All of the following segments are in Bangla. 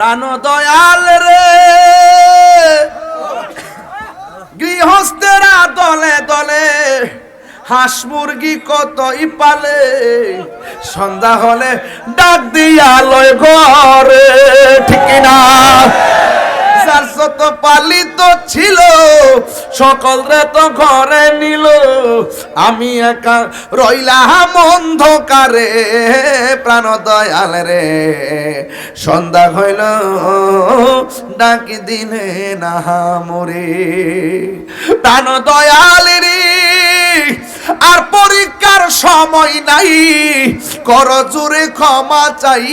প্রাণ দয়াল রে। গৃহস্থেরা দলে দলে হাঁস মুরগি কতই পালে? সন্ধ্যা হলে ডাক দিয়া লয় ঘরে। ঠিক না যার শত পালিত ছিল, সকল রে তো ঘরে নিল। আমি একা রইলাম অন্ধকারে প্রাণ দয়াল রে। সন্ধ্যা হইল, ডাকি দিনে না মরে। প্রাণ দয়াল রে আর পরীক্ষার সময় নাই। কর জোরে ক্ষমা চাই,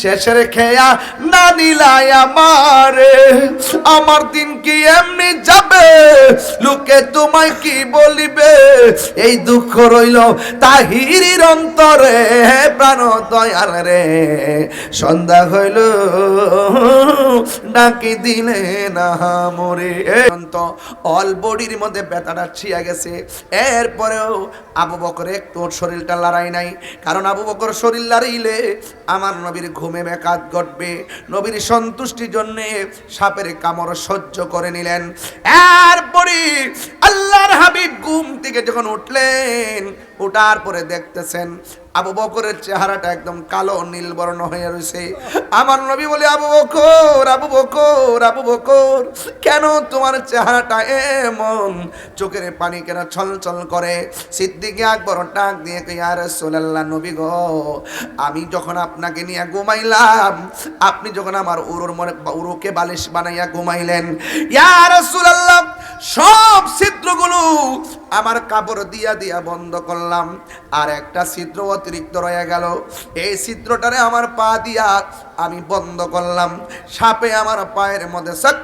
শেষের খেয়া না নিলাই আমারে। আমার দিন কি এমনি যাবে? লোকে তোমায় কি বলিবে? এই দুঃখ রইল তাহিরির অন্তরে প্রাণ দয়াল রে। সন্ধ্যা হইল, ডাকি দিলে না মরে। অল বডির মধ্যে ব্যথাটা ছিয়া গেছে। এরপরেও আবু বকর ওর শরীরটা লড়াই নাই। কারণ আবু বকর শরীর লড়াইলে আমার নবীর ঘুমে ব্যাঘাত ঘটবে। নবীর সন্তুষ্টির জন্যে সাপের কামড় সহ্য করে নিলেন। এরপরে আল্লাহর হাবিব ঘুম থেকে যখন উঠলেন ওঠার পরে দেখতেছেন আবু বকরের চেহারাটা একদম কালো নীল বর্ণ হয়ে রয়েছে। আমার নবী বলে, আবু বকর আবু বকর আবু বকর, কেন তোমার চেহারাটা এমন? চোখের পানি কেন ছল ছল করে? সিদ্দিকে আকবর ডাক দিয়ে আর সোলাল্লাহ নবী গো, আমি যখন আপনাকে নিয়ে ঘুমাইলাম, আপনি যখন আমার উরুর মনে, উরুকে বালিশ বানাইয়া ঘুমাইলেন ইয়ার সোলাল্লাহ সব ছিদ্রগুলো আমার কাপড় দিয়া দিয়া বন্ধ করলাম। আর একটা ছিদ্র অতিরিক্ত রয়ে গেল। এই ছিদ্রটারে আমার পা দিয়া আমি বন্ধ করলাম। সাপে আমার পায়ের মধ্যে সক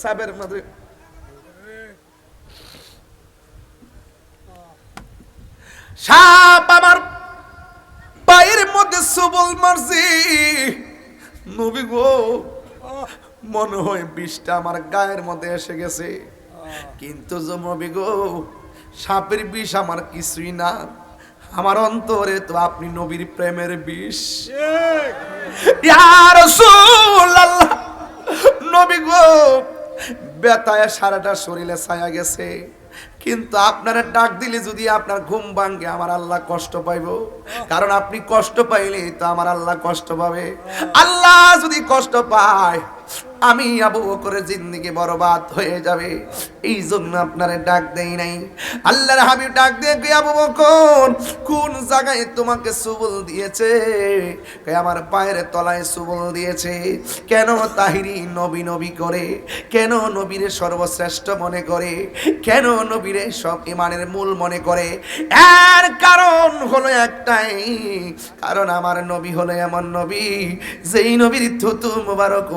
সাপের মধ্যে সাপ আমার পায়ের মধ্যে সবল মারছি। নবী গো, মনে হয় বিষটা আমার গায়ের মধ্যে এসে গেছে। কিন্তু জমবি গো সাপের বিষ আমার কিছুই না। আমার অন্তরে তো আপনি নবীর প্রেমের বিষ। নবী গো বেতায় সারাটা শরীরে ছায়া গেছে। কিন্তু আপনারা ডাক দিলে যদি আপনার ঘুম ভাঙ্গে আমার আল্লাহ কষ্ট পাইব। কারণ আপনি কষ্ট পাইলে তো আমার আল্লাহ কষ্ট পাবে। আল্লাহ যদি কষ্ট পায় আমি আবু বকরের জিন্দিগি বরবাদ হয়ে যাবে। এই জন্য আপনারে ডাক দেই নাই। আল্লাহর হাবিব ডাক দিয়ে কে আবু বকর, কোন জায়গায় তোমাকে সুবল দিয়েছে? কে আমার পায়ের তলায় সুবল দিয়েছে। কেন তাহিরি নবী নবী করে? কেন নবীরে সর্বশ্রেষ্ঠ মনে করে? কেন নবীরে সব ইমানের মূল মনে করে? এর কারণ হলো একটাই, কারণ আমার নবী হলো এমন নবী, যেই নবীর থুতু মুবারক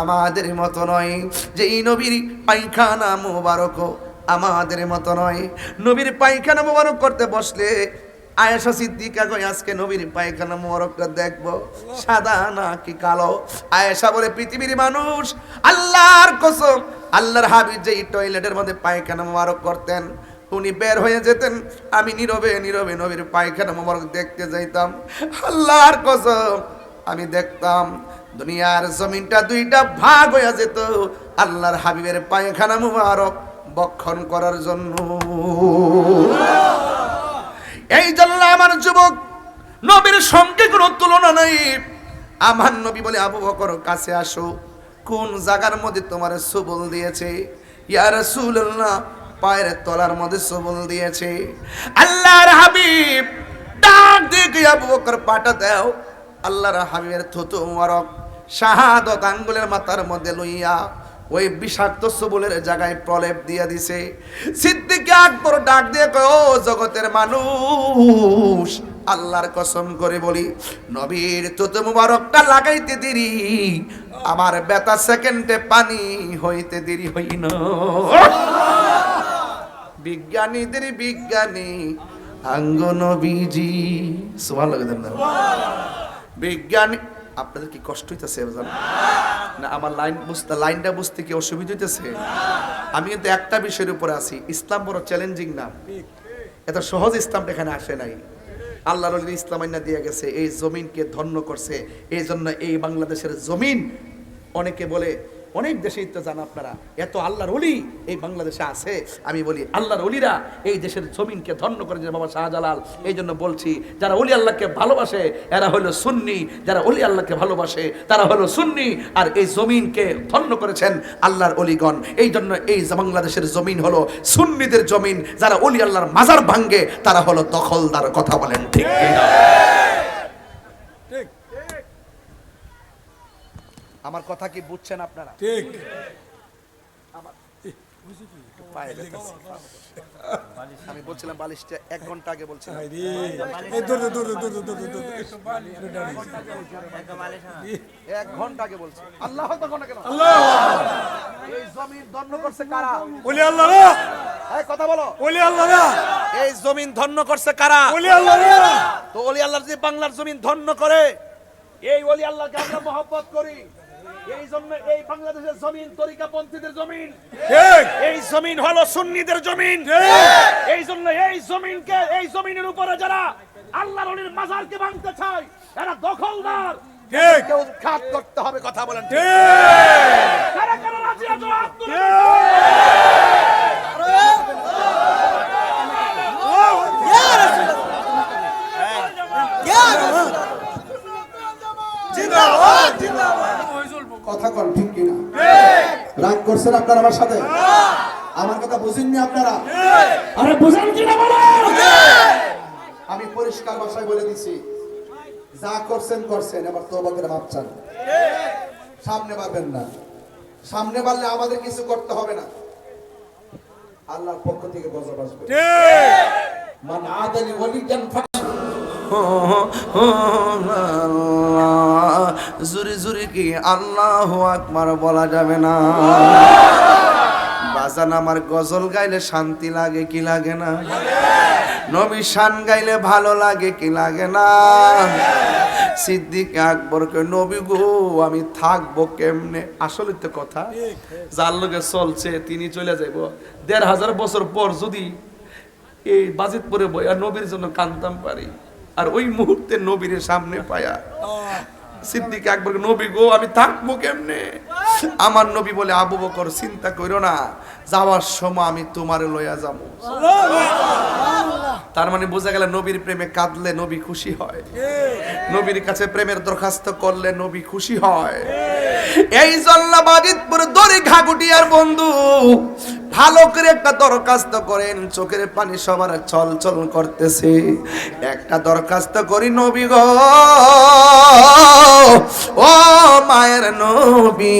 আমাদের মতো নয় যে এই নবীর পায়খানা মুবারক আমাদের মতো নয়। নবীর পায়খানা মোবারক করতে বসলে আয়েশা সিদ্দিকা কই আজকে নবীর পায়খানা মোবারকটা দেখব, সাদা না কি কালো? আয়েশা বলে, পৃথিবীর মানুষ, আল্লাহর কসম, আল্লাহর হাবিব যেই টয়লেটের মধ্যে পায়খানা মোবারক করতেন, উনি বের হয়ে যেতেন, আমি নীরবে নীরবে নবীর পায়খানা মোবারক দেখতে যাইতাম। আল্লাহর কসম, আমি দেখতাম দুনিয়ার জমিনটা দুইটা ভাগ হয়ে যেত। আল্লাহর হাবিবের পায়খানা মুবারক বক্ষণ করার জন্য। এই জন্য আমার যুবক, নবীর সঙ্গে কোনো তুলনা নেই। আমার নবী বলে, আবু বকর, কাছে আসো। কোন জায়গার মধ্যে তোমার সবল দিয়েছে? ইয়া রাসূলুল্লাহ, পায়ের তলার মধ্যে সবল দিয়েছে। আল্লাহর হাবিব, ডাক দিয়ে আবু বকর, পাটা দাও। আল্লাহর হাবিবের থুতু মুবারক, শাহাদত আঙ্গুলের মাথার মধ্যে লইয়া ওই বিষাক্ত সবলের জায়গায় প্রলেপ দিয়ে দিছে। সিদ্দিকে আকবর ডাক দিয়ে কয়, ও জগতের মানুষ, আল্লাহর কসম করে বলি, নবীর তুতু মুবারকটা লাগাইতে দেরি, আমার বেতা সেকেন্ডে পানি হইতে দেরি হইন বিজ্ঞানীদের বিজ্ঞানী, আঙ্গ নবীজি সুমান লাগে না। বিজ্ঞানী আপনাদের কি কষ্ট হইতেছে না, আমার লাইন বুঝতে লাইনটা বুঝতে কি অসুবিধা হইতেছে? আমি কিন্তু একটা বিষয়ের উপরে আছি। ইসলাম বড় চ্যালেঞ্জিং না। এত সহজ ইসলামটা এখানে আসে নাই। আল্লাহ রলিন ইসলাম আইনা দিয়ে গেছে, এই জমিনকে ধন্য করছে। এই জন্য এই বাংলাদেশের জমিন অনেকে বলে অনেক দেশেই তো জান আপনারা, এত আল্লাহর অলি এই বাংলাদেশে আছে। আমি বলি, আল্লাহর অলিরা এই দেশের জমিনকে ধন্য করেছে বাবা শাহজালাল। এই জন্য বলছি, যারা অলি আল্লাহকে ভালোবাসে, এরা হলো সুন্নি। যারা অলি আল্লাহকে ভালোবাসে, তারা হলো সুন্নি। আর এই জমিনকে ধন্য করেছেন আল্লাহর অলিগণ এই জন্য এই বাংলাদেশের জমিন হলো সুন্নিদের জমিন, যারা অলি আল্লাহর মাজার ভাঙ্গে, তারা হলো দখলদার, কথা বলেন ঠিক কিনা? আমার কথা কি বুঝছেন আপনারা? ঠিক। আমি বলছিলাম বালিশটা এক ঘণ্টা আগে বলছিলাম। এক ঘণ্টা আগে বলছি। আল্লাহ আল্লাহ। এই জমিন ধন্য করছে কারা? ওলি আল্লাহ কথা বলো। ওলি আল্লাহ এই জমিন ধন্য করছে কারা? ওলি আল্লাহ তো ওলি আল্লাহ যে বাংলার জমিন ধন্য করে এই ওলি আল্লাহকে আমরা মহব্বত করি। এই জন্য এই বাংলাদেশের জমিন তরিকাপন্থীদের জমিন। ঠিক। এই জমিন হলো সুন্নিদের জমিন। ঠিক। এই জন্য এই জমিনকে এই জমিনের উপরে যারা আল্লাহর অলির মাজারকে ভাঙতে চায় এরা দখলদার। ঠিক। কেউ উৎখাত করতে হবে কথা বলেন ঠিক? ঠিক। কারা কারা রাজি আছো? হাত জিন্দাবাদ। কথা কন ঠিক কিনা? রাগ করছেন আপনারা আমার সাথে? আমার কথা বুঝেননি আপনারা? আরে বুঝান কি না আমি পরিষ্কার ভাষায় বলে দিছি। যা করছেন করছেন এবার তোবা করে মাপ চান। সামনে পারবেন না। সামনে পারলে আমাদের কিছু করতে হবে না। আল্লাহর পক্ষ থেকে গজব আসবে। ঠিক। মান আদানি ওয়ালিয়ান জুরি জুরি কি আল্লাহ আকবার বলা যাবে না? বাজান আমার গজল গাইলে শান্তি লাগে কি লাগে না? নবী শান গাইলে ভালো লাগে কি লাগে না? সিদ্দিক আকবরকে নবী গো, আমি থাকব কেমনে? আসলে তো কথা। যার লোকে চলছে, তিনি চলে যাইব। দেড় হাজার বছর পর যদি এই বাজিত পরে আর নবীর জন্য কান্তাম পারি। আর ওই মুহূর্তে নবীর সামনে পায়া। সিদ্দিক একবার নবী গো আমি থাকব কেমনে? আমার নবী বলে আবু বকর চিন্তা করো না যাওয়ার সময় আমি তোমার লইয়া যাব। তার মানে বোঝা গেল নবীর প্রেমে কাঁদলে নবী খুশি হয়। নবীর কাছে প্রেমের দরখাস্ত করলে নবী খুশি হয়। এই জন্য বাজিতপুর দড়ি ঘাগুটিয়ার বন্ধু, ভালো করে একটা দরখাস্ত করেন চোখের পানি সবার চল চল করতেছে। একটা দরখাস্ত করি নবী গো। ও মায়ের নবী,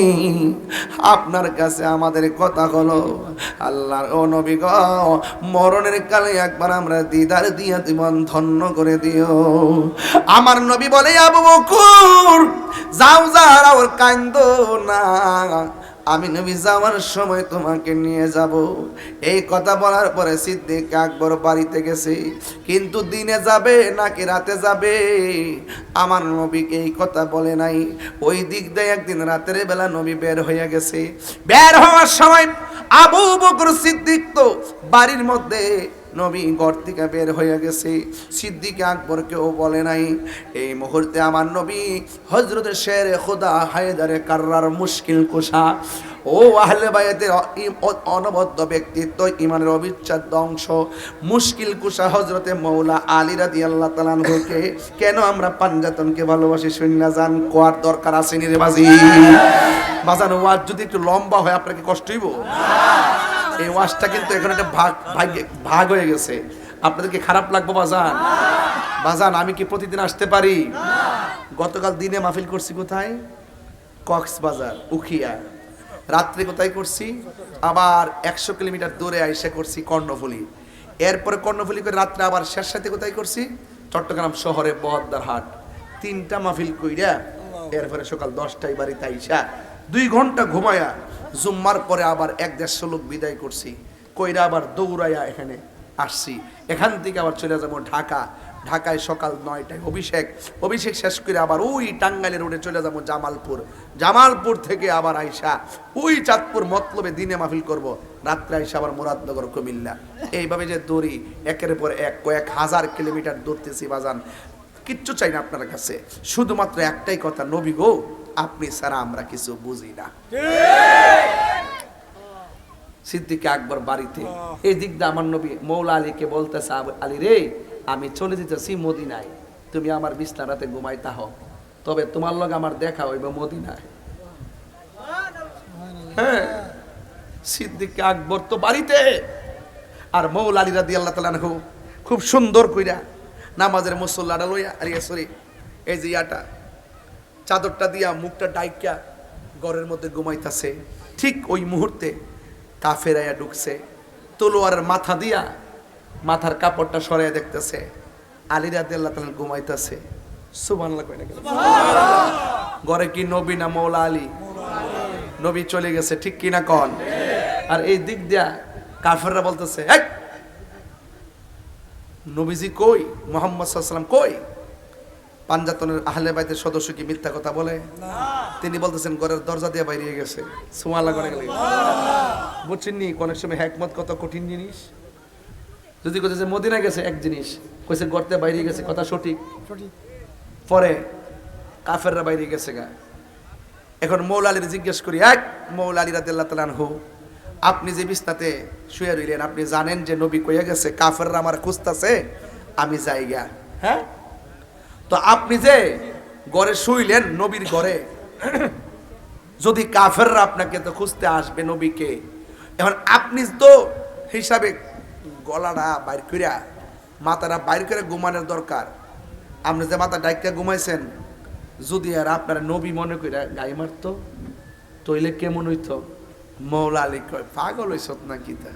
আপনার কাছে আমাদের কথা হলো, আল্লাহর ও নবী গো, মরণের কালে একবার আমরা দিদার দিয়া জীবন ধন্য করে দিও। আমার নবী বলে, আবু বকুর, যাও যাও কান্দ না। আমি নবী যাওয়ার সময় তোমাকে নিয়ে যাব। এই কথা বলার পরে সিদ্দিক আকবর বাড়িতে গেছে। কিন্তু দিনে যাবে নাকি রাতে যাবে? আমার নবীকে এই কথা বলে নাই। ওই দিক দিয়ে একদিন রাতের বেলা নবী বের হয়ে গেছে। বের হওয়ার সময় আবু বকর সিদ্দিক তো বাড়ির মধ্যে নবী ঘর থেকে বের হয়ে গেছে। সিদ্দিক আকবর কেউ বলে নাই, এই মুহূর্তে আমার নবী হজরত শের খোদা হায়দারে কার্রার মুশকিল কোষা ও আহলে বায়াতের অনবদ্য ব্যক্তিত্ব, ইমানের অবিচ্ছেদ্য অংশ। মুশকিল কুশা হজরতে মৌলা আলী রাদি আল্লাহ তালানহুকে কেন আমরা পাঞ্জাতনকে ভালোবাসি শূন্য যান? কোয়ার দরকার আছে রে বাজি বাজান ওয়াজ যদি একটু লম্বা হয় আপনাকে কষ্ট হইব? এই ওয়াজটা কিন্তু এখন একটা ভাগ ভাগ হয়ে গেছে। আপনাদেরকে খারাপ লাগবো, বাজান? বাজান, আমি কি প্রতিদিন আসতে পারি? গতকাল দিনে মাহফিল করছি কোথায়? কক্সবাজার, উখিয়া। রাত্রে কোথায় করছি? আবার একশো কিলোমিটার দূরে আইসা করছি কর্ণফুলি। এরপরে কর্ণফুলি করে রাত্রে আবার শেষ সাথে কোথায় করছি? চট্টগ্রাম শহরে বহদ্দার হাট তিনটা মাহফিল কইরা এরপরে সকাল দশটায় বাড়িতে আইসা দুই ঘণ্টা ঘুমায়া জুম্মার পরে আবার এক দেড়শো লোক বিদায় করছি, কইরা আবার দৌড়াইয়া এখানে আসছি। এখান থেকে আবার চলে যাব ঢাকা। ঢাকায় সকাল নয়টায় অভিষেক। অভিষেক শেষ করে আবার ওই টাঙ্গাইলের রোডে চলে যাব জামালপুর। জামালপুর থেকে আবার আইসা ওই চাঁদপুর মতলবে দিনে মাহফিল করব। রাত্রে আইসা আবার মুরাদনগর, কুমিল্লা। এইভাবে যে দৌড়ি, একের পর এক, কয়েক হাজার কিলোমিটার দৌড়তেছি বাজান। কিচ্ছু চাই না আপনার কাছে। শুধুমাত্র একটাই কথা নবী গো আপনি ছাড়া আমরা কিছু বুঝি না। সিদ্দিকে আকবর বাড়িতে। এই দিক দিয়ে আমার নবী মৌলা আলীকে বলতেছে "আব- আলী রে আমি চলে যেতেছি মদিনায়। তুমি আমার বিছনারাতে ঘুমাইতা হও। তবে তোমার লগে আমার দেখা হইব মদিনায়। হ্যাঁ। সিদ্দিকে আকবর তো বাড়িতে। আর মৌলা আলী রাদি আল্লাহ তালা খুব সুন্দর কইরা নামাজের মুসল্লাটা লইয়া আরে সরি এই যে ইয়াটা চাদরটা দিয়া মুখটা ডাইকা ঘরের মধ্যে ঘুমাইতাছে ঠিক ওই মুহূর্তে কাফেরাইয়া ঢুকছে তলোয়ারের মাথা দিয়া মাথার কাপড়টা সরাইয়া দেখতেছে আলী রাতে আল্লাহ তালা ঘুমাইতেছে। সুবহানাল্লাহ কই না ঘরে কি নবী না মৌলা আলী? নবী চলে গেছে ঠিক কিনা কন? আর এই দিক দিয়া কাফেররা বলতেছে "এই, নবীজি কই? মোহাম্মদ সাল্লাম কই? পাঞ্জাতনের আহলে বাইতের সদস্য কি মিথ্যা কথা বলে? তিনি বলতেছেন ঘরের দরজা দিয়ে বাইরে গেছে। সুমালা করে গেলে বুঝছেন নি অনেক সময় হ্যাকমত কত কঠিন জিনিস। যদি কোথায় যে মদিনা গেছে এক জিনিস কইছে গর্তে বাইরে গেছে কথা সঠিক। পরে কাফেররা বাইরে গেছে গা। এখন মৌলা আলীর জিজ্ঞেস করি এক মৌলা আলী রাদিয়াল্লাহু তালান আনহু আপনি যে বিস্তাতে শুয়ে রইলেন, আপনি জানেন যে নবী কইয়া গেছে, কাফেররা আমার খুঁজতেছে, আমি যাই গা হ্যাঁ? তো আপনি যে ঘরে শুইলেন, নবীর ঘরে, যদি কাফেররা আপনাকে তো খুঁজতে আসবে নবীকে, এখন আপনি তো হিসাবে গলাটা বাইর কইরা, মাথাটা বাইর করে ঘুমানোর দরকার। আপনি যে মাথা ডাইকা ঘুমাইছেন, যদি আর আপনার নবী মনে কইরা গাই মারতো, তইলে কেমন হইতো? মৌলা আলী কয় পাগল হইছ নাকি তা?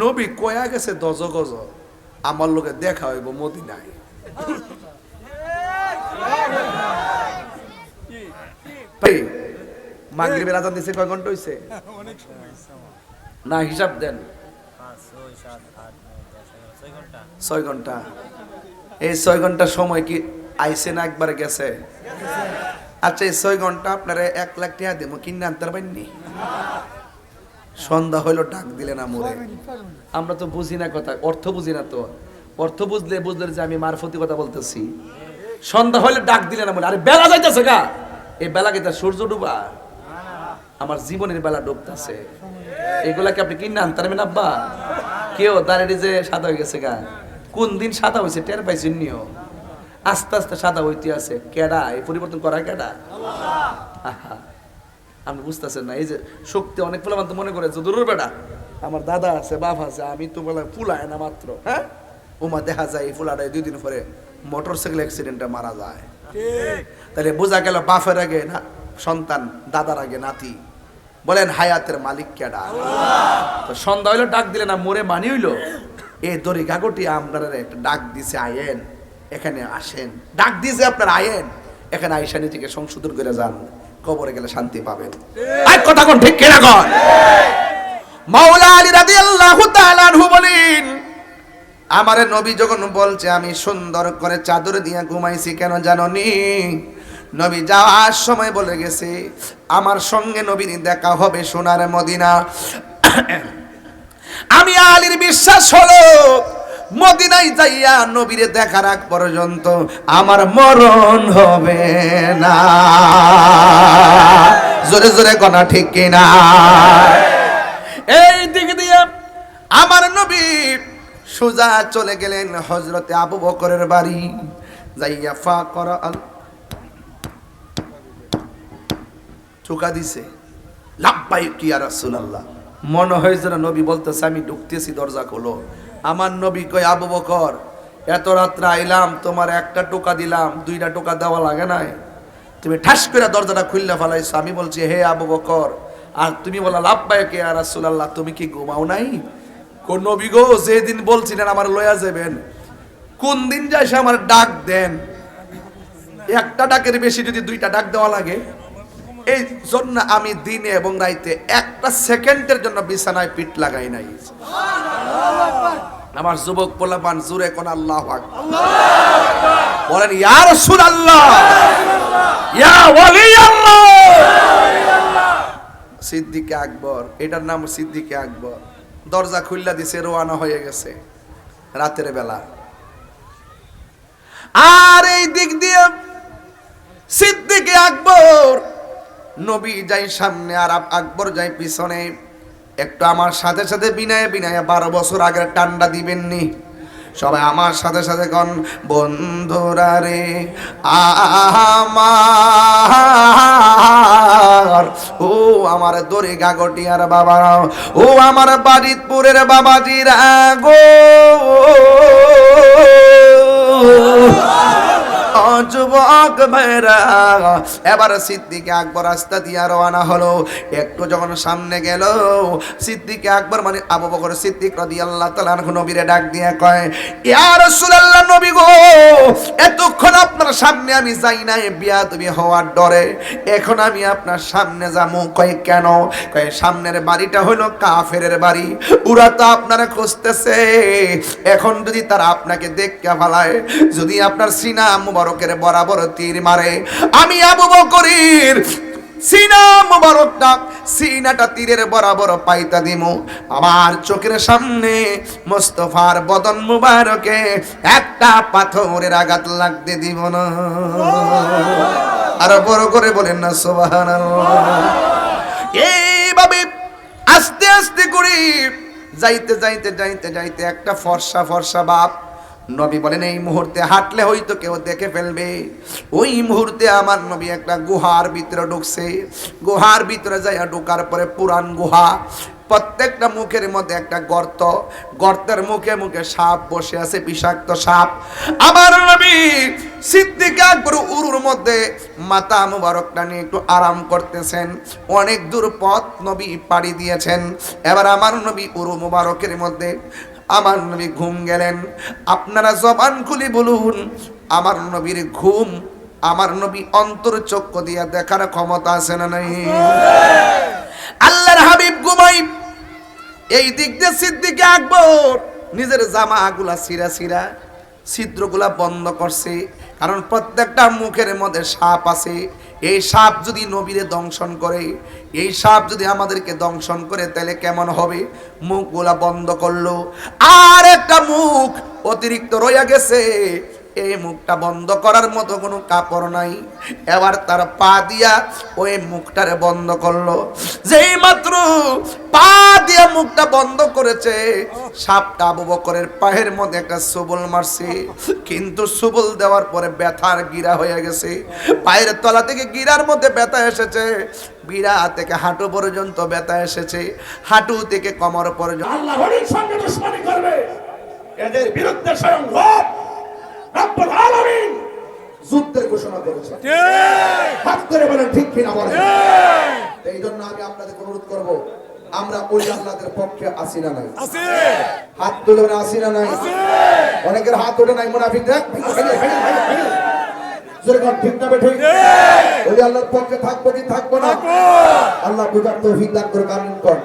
নবী কয়া গেছে দজ গজ আমার লোকে দেখা হইব মদিনায় মাগরিবের আজান দিছে কয় ঘণ্টা হইছে? না হিসাব দেন। ছয় ঘণ্টা? এই ছয় ঘণ্টা সময় কি আইসে না একবারে গেছে? আচ্ছা এই ছয় ঘণ্টা আপনারা এক লাখ টাকা দেবো কিনে আনতে পারেননি সন্ধ্যা হইল ডাক দিলে না মোরে। আমরা তো বুঝি না কথা অর্থ বুঝি না তো। অর্থ বুঝলে বুঝলে যে আমি মারফতি কথা বলতেছি। সন্ধ্যা হইলে ডাক দিলে না মোরে। আরে বেলা যাইতেছে গা। এই বেলা কি সূর্য ডুবা। আমার জীবনের বেলা ডুবতেছে। এগুলাকে আপনি কিনে আনতে পারবেন আব্বা? কেউ দাঁড়িয়ে যে সাদা হয়ে গেছে গা। কোন দিন সাদা হয়েছে টের পাইছেন নিও আস্তে আস্তে সাদা হইতে আছে। কেডা? এই পরিবর্তন করা কেডা? আহা। আপনি বুঝতেছেন না এই যে শক্তি অনেক ফুলাবান তো মনে করে যে দূরের বেটা আমার দাদা আছে বাপ আছে আমি তো বলে ফুলায় না মাত্র হ্যাঁ? ওমা দেখা যায় এই ফুলাটায় দুই দিন পরে মোটর সাইকেল অ্যাক্সিডেন্টে মারা যায়। তাহলে বোঝা গেল বাপের আগে না সন্তান দাদার আগে নাতি। বলেন হায়াতের মালিক কেডা তো সন্ধ্যা হইল ডাক দিলে না মোরে মানি হইল? এ দড়ি কাগটি আপনারা একটা ডাক দিছে আয়েন। এখানে আসেন। ডাক দিছে আপনার আয়েন। এখানে আইসা নিজেকে সংশোধন করে যান। কবরে গেলে শান্তি পাবেন। আর কথা কোন ঠিক কিনা কন? মাওলা আলী রাদিয়াল্লাহু তাআলা আনহু বলেন আমারে নবী যখন বলছে আমি সুন্দর করে চাদর দিয়ে ঘুমাইছি কেন জানো জাননি? নবী যাওয়ার সময় বলে গেছে আমার সঙ্গে নবীর দেখা হবে সোনার মদিনা। আমি আলীর বিশ্বাস হলো মদিনায় যাইয়া নবীরে দেখার আগ পর্যন্ত আমার মরণ হবে না। জোরে জোরে কনা ঠিক কিনা? এই দিক দিয়ে আমার নবী সোজা চলে গেলেন হজরতে আবু বকরের বাড়ি। যাইয়া ফা করা চুকা দিছে। লাভবাই কি আর রাসূলুল্লাহ। মনে হয় যেন নবী বলতেছে, আমি ঢুকতেছি, দরজা খোলো। আমার নবী কই আবু বকর, এত রাত্রে আইলাম, তোমার একটা টোকা দিলাম, দুইটা টোকা দেওয়া লাগে নাই? তুমি ঠাস করে দরজাটা খুললে ফেলাইছো। আমি বলছি, হে আবু বকর, আর তুমি বলা লাভ পায় কে আর রাসূলুল্লাহ, তুমি কি ঘুমাও নাই? কোন নবী গো, যেদিন বলছিলেন আমার লয়া যাবেন, কোন দিন যায় সে আমার ডাক দেন? একটা ডাকের বেশি যদি দুইটা ডাক দেওয়া লাগে এই জন্য আমি দিনে এবং রাইতে একটা সেকেন্ডের জন্য বিছানায় পিঠ লাগাই নাই। আমার যুবক পোলাপান জুরে কোন আল্লাহ বলেন ইয়া রাসূলুল্লাহ ইয়া ওয়ালি আল্লাহ সিদ্দিকে আকবর এটার নাম সিদ্দিকে আকবর। দরজা খুললা দিছে রোয়ানা হয়ে গেছে রাতের বেলা। আর এই দিক দিয়ে সিদ্দিকে আকবর নবী যাই সামনে, আর আকবর যাই পিছনে। একটু আমার সাথে সাথে বিনায় বিনায় বারো বছর আগে টান্ডা দিবেননি। সবাই আমার সাথে সাথে কন, বন্ধুরা রে, আমার, ও আমার দরে গাগটিয়ার বাবারা ও আমার বাড়িতপুরের বাবাজির গো। ও যুবক ভাইরা এবার সিদ্দিকে আকবর রাস্তা দিয়ে রওনা হলো। একটু যখন সামনে গেল, সিদ্দিকে আকবর মানে আবু বকর সিদ্দিক রাদিয়াল্লাহু তাআলা নবীরে ডাক দিয়ে কয়, ইয়া রাসূলুল্লাহ নবী গো, এতক্ষণ আপনার সামনে আমি যাই না বিয়া তুমি হওয়ার ডরে। এখন আমি আপনার সামনে যাব। কয়, কেন? কয়, সামনের বাড়িটা হলো কাফেরের বাড়ি। ওরা তো আপনারা খুঁজতেছে। এখন যদি তারা আপনাকে দেখতে ফালায়, যদি আপনার সিনা মুবারকের বরাবর তীর মারে। আমি আবু বকরির সিনা সিনাটা তীরের বরাবর পাইতা আমার চোখের সামনে মোস্তফার বদন মুবারকে একটা পাথরের আঘাত লাগতে দিব না। আরও বড় করে বলেন না, সুবহানাল্লাহ। এইভাবে আস্তে আস্তে করে যাইতে যাইতে যাইতে যাইতে একটা ফর্সা ফর্সা বাপ নবী বলেন, এই মুহূর্তে হাঁটলে হয়তো কেউ দেখে ফেলবে। ওই মুহূর্তে আমার নবী একটা গুহার ভিতরে ঢুকছে। গুহার ভিতরে যাইয়া ঢোকার পরে পুরান গুহা, প্রত্যেকটা মুখের মধ্যে একটা গর্ত। গর্তের মুখে মুখে সাপ বসে আছে, বিষাক্ত সাপ। আমার নবী সিদ্দিক আকবর উরুর মধ্যে মাতা মুবারকটা নিয়ে একটু আরাম করতেছেন। অনেক দূর পথ নবী পাড়ি দিয়েছেন। এবার আমার নবী উরু মুবারকের মধ্যে আমার নবী ঘুম গেলেন। আপনারা জবান খুলি বলুন, আমার নবীর ঘুম, আমার নবী অন্তর চক্ষু দিয়া দেখার ক্ষমতা আছে না নাই? আল্লাহর হাবিব ঘুমাই। এই দিক দিয়ে সিদ্দিকে আকবর নিজের জামাগুলা সিরা সিরা ছিদ্রগুলা বন্ধ করছে, কারণ প্রত্যেকটা মুখের মধ্যে সাপ আছে। এই সাপ যদি নবীরে দংশন করে, এই সাপ যদি আমাদেরকে দংশন করে, তাহলে কেমন হবে? মুখ গোলা বন্ধ করল। আর একটা মুখ অতিরিক্ত রয়ে গেছে। এই মুখটা বন্ধ করার মতো কোনো কাপড় নাই। এবার তার পা দিয়া ওই মুখটারে বন্ধ করল। যেই মাত্র পা দিয়া মুখটা বন্ধ করেছে, সাপটা আবু বকরের পায়ের মধ্যে একটা সুবল মারছে। কিন্তু সুবল দেওয়ার পরে ব্যথার গিরা হয়ে গেছে। পায়ের তলা থেকে গিরার মধ্যে ব্যথা এসেছে। গিরা থেকে হাঁটু পর্যন্ত ব্যথা এসেছে। হাঁটু থেকে কমর পর্যন্ত আল্লাহ করবে। এদের বিরুদ্ধে স্বয়ং রব্বুল আলামিন যুদ্ধের ঘোষণা করেছে হাত করে বলেন ঠিক কিনা বলেন। এই জন্য আমি আপনাদের অনুরোধ করব আমরা ওই আল্লাহদের পক্ষে আসি না নাই। আছে। হাত তুলে বলে আসি না নাই। অনেকের হাত ওঠে নাই মুনাফিক দেখ ঠিক না বেঠিক? ওই আল্লাহর পক্ষে থাকব কি থাকব না? আল্লাহ বুঝার তৌফিক দান করে কামিন কর।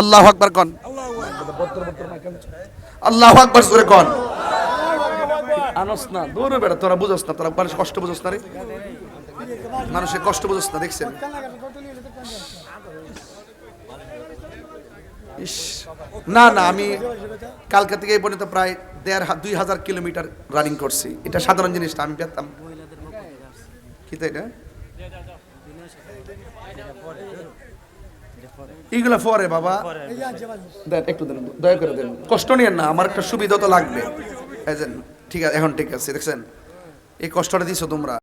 আল্লাহ আকবার কন। আল্লাহ আকবার। জোরে কন। আনস না দৌড়ে বেড়া তোরা বুঝস না তোরা মানুষ কষ্ট বুঝস না রে। মানুষের কষ্ট বুঝস না দেখছেন? ইস না না আমি কালকা থেকে এই পর্যন্ত প্রায় দেড় দুই হাজার কিলোমিটার রানিং করছি। এটা সাধারণ জিনিসটা আমি পেতাম। কি তাই এটা? এগুলা পরে বাবা। দেন একটু দেন দয়া করে দেন। কষ্ট নিয়েন না আমার একটা সুবিধা তো লাগবে। ঠিক আছে এখন ঠিক আছে দেখছেন? এই কষ্টটা দিছো তোমরা।